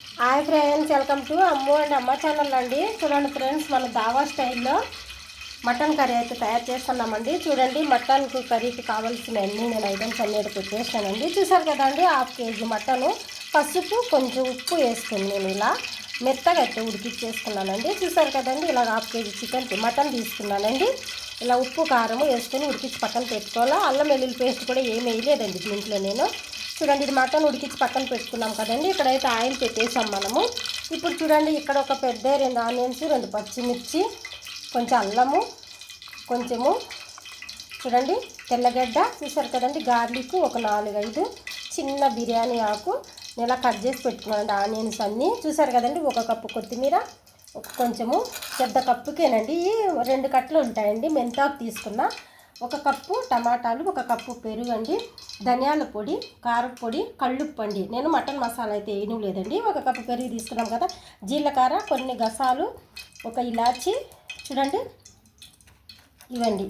Hi friends welcome to Ammu and Amma channel అండి. చూడండి friends మన దావా స్టైల్లో మటన్ కర్రీ అయితే తయారు చేస్తున్నామండి. చూడండి మటన్ కర్రీకి కావాల్సిన అన్ని నేను ఐటమ్స్ అన్ని ఇక్కడ పెట్టేసానండి చూసారు కదండి హాఫ్ కేజీ మటను. పసుపు కొంచెం ఉప్పు వేసుకుని నేను ఇలా మెత్తగా అయితే ఉడికిచ్చేసుకున్నానండి. చూసారు కదండి ఇలా హాఫ్ కేజీ చికెన్ మటన్ తీసుకున్నానండి. ఇలా ఉప్పు కారం వేసుకొని ఉడికించి పక్కన పెట్టుకోవాలి? అల్లం వెల్లుల్లి పేస్ట్ కూడా ఏమి వేయలేదండి దీంట్లో నేను. చూడండి ఇది మటన్ ఉడికించి పక్కన పెట్టుకున్నాం కదండి. ఇక్కడైతే ఆయిల్ పెట్టేసాం మనము. ఇప్పుడు చూడండి ఇక్కడ ఒక పెద్ద రెండు ఆనియన్స్ రెండు పచ్చిమిర్చి కొంచెం అల్లము కొంచెము చూడండి తెల్లగడ్డ చూసారు కదండి గార్లిక్ ఒక నాలుగైదు చిన్న బిర్యానీ ఆకు. నేను ఇలా కట్ చేసి పెట్టుకున్నాను ఆనియన్స్ అన్నీ. చూసారు కదండి ఒక కప్పు కొత్తిమీర కొంచెము పెద్ద కప్పుకేనండి. ఈ రెండు కట్టలు ఉంటాయండి మెంతాకు తీసుకున్న. ఒక కప్పు టమాటాలు ఒక కప్పు పెరుగు అండి ధనియాల పొడి కారం పొడి కళ్ళుప్పు అండి. నేను మటన్ మసాలా అయితే వేయడం లేదండి. ఒక కప్పు పెరుగు తీసుకున్నాం కదా జీలకర్ర కొన్ని గసాలు ఒక ఇలాచి చూడండి ఇవండి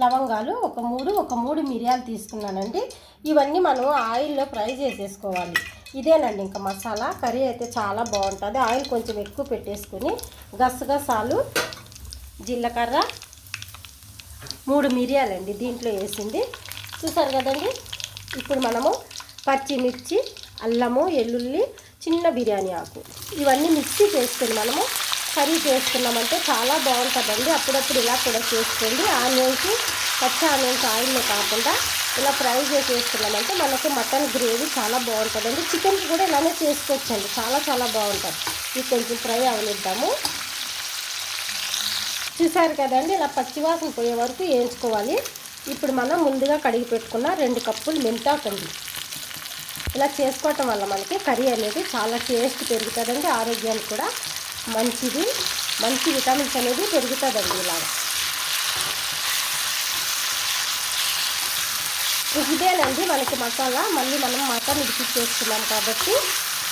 లవంగాలు ఒక మూడు ఒక మూడు మిరియాలు తీసుకున్నానండి. ఇవన్నీ మనం ఆయిల్లో ఫ్రై చేసేసుకోవాలి. ఇదేనండి ఇంకా మసాలా. కర్రీ అయితే చాలా బాగుంటుంది. ఆయిల్ కొంచెం ఎక్కువ పెట్టేసుకొని గసగసాలు జీలకర్ర మూడు మిరియాలండి దీంట్లో వేసింది. చూసారు కదండి? ఇప్పుడు మనము పచ్చిమిర్చి అల్లము ఎల్లుల్లి చిన్న బిర్యానీ ఆకు. ఇవన్నీ మిక్సీ చేసుకుని మనము కర్రీ చేసుకున్నామంటే చాలా బాగుంటుందండి. అప్పుడప్పుడు ఇలా కూడా చేసుకోండి. ఆనియన్స్ పచ్చి ఆనియన్స్ ఆయిల్లో కాకుండా ఇలా ఫ్రై చేసేసుకున్నామంటే మనకు మటన్ గ్రేవీ చాలా బాగుంటుందండి. చికెన్ కూడా ఇలానే చేసుకోవచ్చండి. చాలా చాలా బాగుంటుంది. ఇది కొంచెం ఫ్రై అవనిద్దాము చూసారు కదండి ఇలా పచ్చివాసన పోయే వరకు వేయించుకోవాలి. ఇప్పుడు మనం ముందుగా కడిగి పెట్టుకున్న రెండు కప్పులు మెంతాకండి ఇలా చేసుకోవటం వల్ల మనకి కర్రీ అనేది చాలా టేస్ట్ పెరుగుతుందండి ఆరోగ్యానికి కూడా మంచిది. మంచి విటమిన్స్ అనేది పెరుగుతుందండి ఇలాగా ఇదేనండి మనకి మసాలా. మళ్ళీ మనం మటన్ ఉడికిచ్చేస్తున్నాం కాబట్టి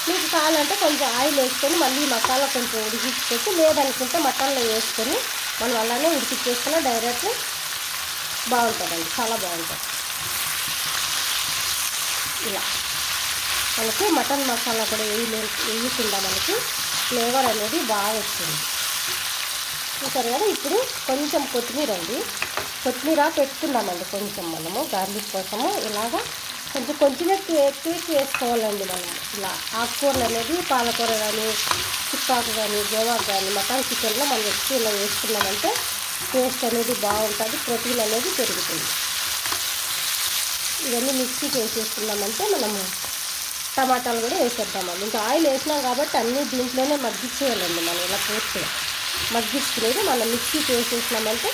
మీకు కావాలంటే కొంచెం ఆయిల్ వేసుకొని మళ్ళీ మసాలా కొంచెం ఉడికించుకొచ్చి లేదనుకుంటే మటన్లో వేసుకొని మనం అలానే ఉడికిచ్చేసుకున్న డైరెక్ట్ బాగుంటుందండి చాలా బాగుంటుంది. ఇలా. మనకి మటన్ మసాలా కూడా వేయలే వేయకుండా మనకి ఫ్లేవర్ అనేది బాగా వస్తుంది. చూసారు కదా ఇప్పుడు కొంచెం కొత్తిమీర అండి. కొత్తిమీర పెట్టుకున్నామండి కొంచెం మనము గార్లిక్ కోసము. ఇలాగా కొంచెం కొంచెమే ఎక్కువ ఎక్కువ వేసుకోవాలండి మనం. ఇలా ఆకుకూరలు అనేది పాలకూర కానీ చిప్పాకు కానీ గోవా కానీ మటన్ చికెన్లో మనం ఎక్కువ ఇలా వేసుకున్నామంటే టేస్ట్ అనేది బాగుంటుంది ప్రోటీన్ అనేది పెరుగుతుంది. ఇవన్నీ మిక్సీకి వేసేసుకున్నామంటే మనము టమాటాలు కూడా వేసేద్దామండి ఇంకా ఆయిల్ వేసినాం కాబట్టి అన్నీ దీంట్లోనే మగ్గిచ్చేయాలండి మనం ఇలా పూర్తిగా మగ్గించుకునేది మనం మిక్సీకి వేసేసినామంటే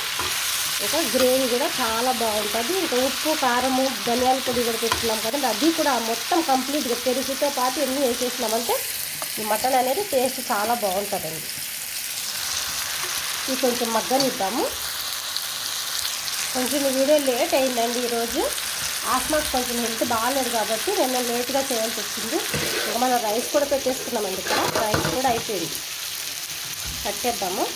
ఇంకా గ్రేవీ కూడా చాలా బాగుంటుంది. ఇంకా ఉప్పు కారము ధనియాల పొడి కూడా పెట్టుకున్నాం కదండి అది కూడా మొత్తం కంప్లీట్గా పెరుగుతో పాటు ఎన్ని వేసేసినామంటే ఈ మటన్ అనేది టేస్ట్ చాలా బాగుంటుందండి. ఇది కొంచెం మగ్గనిద్దాము. కొంచెం వీడియో లేట్ అయిందండి ఈరోజు. ఆస్మాకు కొంచెం హెల్త్ బాగాలేదు కాబట్టి నేను లేట్గా చేయాల్సి వచ్చింది. ఇంకా మనం రైస్ కూడా పెట్టేసుకున్నామండి ఇక్కడ. రైస్ కూడా అయిపోయింది. కట్టేద్దాము.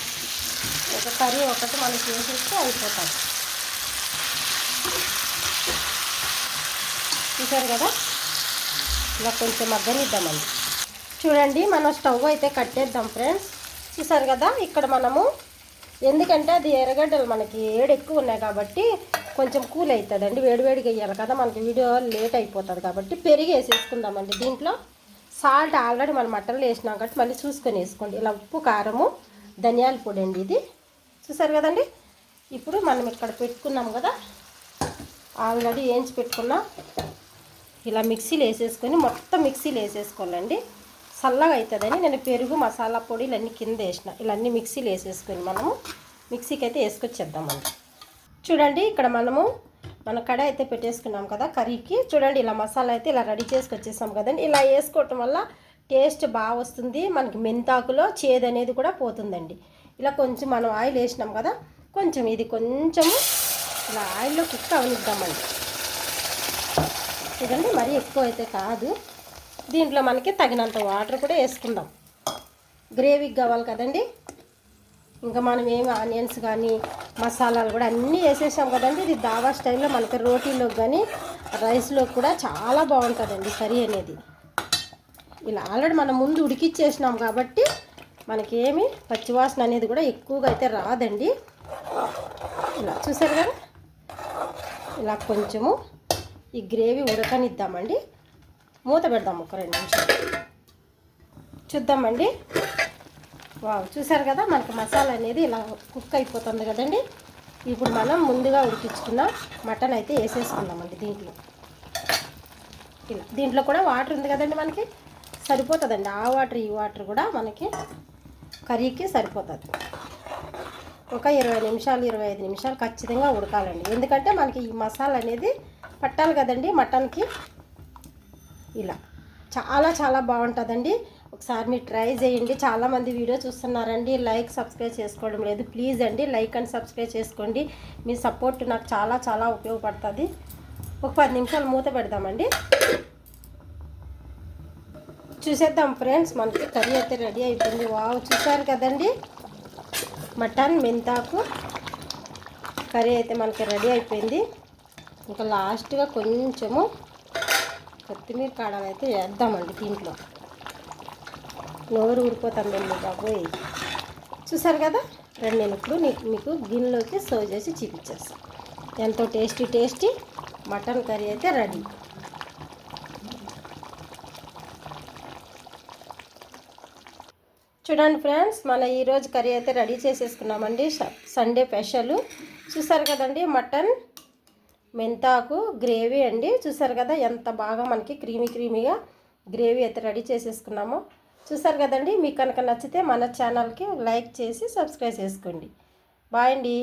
ఒక కర్రీ ఒకటి మనం చేసేస్తే అయిపోతుంది చూసారు కదా? ఇలా కొంచెం మగ్గనిద్దామండి. చూడండి మనం స్టవ్ అయితే కట్టేద్దాం ఫ్రెండ్స్. చూసారు కదా ఇక్కడ మనము ఎందుకంటే అది ఎర్రగడ్డలు మనకి ఏడు ఎక్కువ ఉన్నాయి కాబట్టి కొంచెం కూల్ అవుతుందండి వేడివేడిగా వేయాలి కదా మనకి వీడియో లేట్ అయిపోతుంది కాబట్టి పెరిగి వేసేసుకుందామండి దీంట్లో సాల్ట్ ఆల్రెడీ మనం మటన్లో వేసినాం కాబట్టి మళ్ళీ చూసుకొని వేసుకోండి. ఇలా ఉప్పు కారము ధనియాల పొడి అండి ఇది. చూసారు కదండి? ఇప్పుడు మనం ఇక్కడ పెట్టుకున్నాం కదా ఆల్రెడీ వేయించి పెట్టుకున్నాం ఇలా మిక్సీలో వేసేసుకొని మొత్తం మిక్సీలో వేసేసుకోవాలండి. చల్లగా అవుతుందని నేను పెరుగు మసాలా పొడి అన్నీ కింద వేసిన. ఇలా అన్నీ మిక్సీలో వేసేసుకొని మనము మిక్సీకి అయితే వేసుకొచ్చేద్దామండి. చూడండి ఇక్కడ మనము మన కడ అయితే పెట్టేసుకున్నాం కదా కర్రీకి. చూడండి ఇలా మసాలా అయితే ఇలా రెడీ చేసుకొచ్చేసాం కదండి. ఇలా వేసుకోవటం వల్ల టేస్ట్ బాగా వస్తుంది. మనకి మెంతాకులో చేదు అనేది కూడా పోతుందండి. ఇలా కొంచెం మనం ఆయిల్ వేసినాం కదా కొంచెం ఇది కొంచెము ఇలా ఆయిల్లో కుక్ అవనిద్దామండి. ఇదండి మరీ ఎక్కువ అయితే కాదు. దీంట్లో మనకి తగినంత వాటర్ కూడా వేసుకుందాం. గ్రేవీకి కావాలి కదండి. ఇంకా మనం ఏమి ఆనియన్స్ కానీ మసాలాలు కూడా అన్నీ వేసేసాం కదండి. ఇది దావా స్టైల్లో మనకి రోటీలోకి కానీ రైస్లో కూడా చాలా బాగుంటుందండి కర్రీ అనేది. ఇలా ఆల్రెడీ మనం ముందు ఉడికిచ్చేసినాం కాబట్టి మనకేమి పచ్చివాసన అనేది కూడా ఎక్కువగా అయితే రాదండి. ఇలా చూసారు కదా? ఇలా కొంచెము ఈ గ్రేవీ ఉడకనిద్దామండి. మూత పెడదాం ఒక రెండు నిమిషాలు. చూద్దామండి. వావ్ చూసారు కదా మనకి మసాలా అనేది ఇలా కుక్ అయిపోతుంది కదండి. ఇప్పుడు మనం ముందుగా ఉడికించుకున్న మటన్ అయితే వేసేసుకుందామండి దీంట్లో. ఇలా దీంట్లో కూడా వాటర్ ఉంది కదండి మనకి. సరిపోతుందండి. ఆ వాటర్ ఈ వాటర్ కూడా మనకి కర్రీకి సరిపోతుంది. ఒక ఇరవై నిమిషాలు ఇరవై ఐదు నిమిషాలు ఖచ్చితంగా ఉడకాలండి. ఎందుకంటే మనకి ఈ మసాలా అనేది పట్టాలి కదండి మటన్కి. ఇలా. చాలా చాలా బాగుంటుందండి. ఒకసారి మీరు ట్రై చేయండి. చాలామంది వీడియో చూస్తున్నారండి. లైక్ సబ్స్క్రైబ్ చేసుకోవడం లేదు. ప్లీజ్ అండి లైక్ అండ్ సబ్స్క్రైబ్ చేసుకోండి. మీ సపోర్ట్ నాకు చాలా చాలా ఉపయోగపడుతుంది. ఒక పది నిమిషాలు మూత పెడదామండి. చూసేద్దాం ఫ్రెండ్స్. మనకి కర్రీ అయితే రెడీ అయిపోయింది. వావ్ చూసారు కదండి? మటన్ మెంతాకు కర్రీ అయితే మనకి రెడీ అయిపోయింది. ఇంకా లాస్ట్గా కొంచెము కొత్తిమీర కాడలు అయితే వేద్దామండి దీంట్లో. నోరు ఊరిపోతామండి బాబోయ్. చూసారు కదా? రెండు నేను ఇప్పుడు మీకు గిన్నెలోకి సర్వ్ చేసి చూపించేస్తాను ఎంతో టేస్టీ టేస్టీ మటన్ కర్రీ అయితే రెడీ. చూడండి ఫ్రెండ్స్ మన ఈరోజు కర్రీ అయితే రెడీ చేసేసుకున్నామండి. Sunday special. చూసారు కదండి మటన్? మెంతాకు గ్రేవీ అండి. చూసారు కదా ఎంత బాగా మనకి క్రీమీ క్రీమీగా గ్రేవీ అయితే రెడీ చేసేసుకున్నాము. చూసారు కదండి మీకు కనుక నచ్చితే మన ఛానల్కి లైక్ చేసి సబ్స్క్రైబ్ చేసుకోండి. బాయ్ అండి.